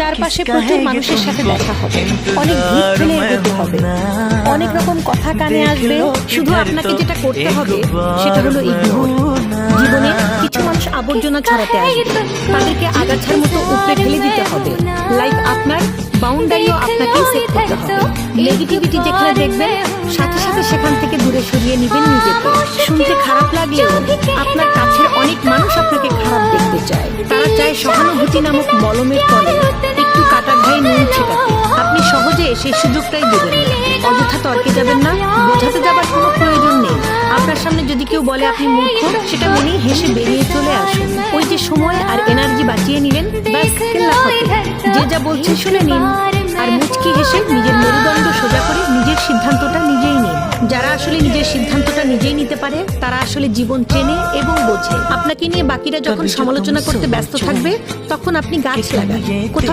চারপাশে প্রচুর মানুষের সাথে দেখা হবে। অনেক ভিড় ঠেলে এগোতে হবে। অনেক রকম কথা কানে আসবে। শুধু আপনাকে যেটা করতে হবে সেটা হলো ইগনোর জীবনে কিছু মানুষ আবর্জনা ছড়াতে আসবে। তাদেরকে আগাছার মতো উপরে ফেলে দিতে হবে। লাইক আপনার বাউন্ডারিও আপনাকে সেট করতে হবে। নেগেটিভিটি যেখানে দেখবেন সাথে সাথে সেখান থেকে দূরে সরিয়ে নেবেন নিজেকে। শুনতে খারাপ লাগলেও আপনার কাছের অনেক মানুষ আপনাকে খারাপ দেখতে চায়। তারা চায় সহানুভূতি নামক মলমের তলে। সেই সুযোগটাই দেবেন অযথা তর্কে যাবেন না বোঝাতে যাবার কোনো প্রয়োজন নেই। আপনার সামনে যদি কেউ বলে আপনি মূর্খ সেটা মনেই হেসে বেরিয়ে চলে আসুন। ওই যে সময় আর এনার্জি বাঁচিয়ে নিলেন ব্যাস যে যা বলছে শুনে নিন আর মুচকি হেসে নিজের মেরুদণ্ড সোজা করে নিজের সিদ্ধান্তটা নিজেই নিন। যারা আসলে নিজের সিদ্ধান্তটা নিজেই নিতে পারে তারা আসলে জীবন চেনে এবং বোঝে। আপনাকে নিয়ে বাকিরা যখন সমালোচনা করতে ব্যস্ত থাকবে তখন আপনি গাছ লাগান। কোথাও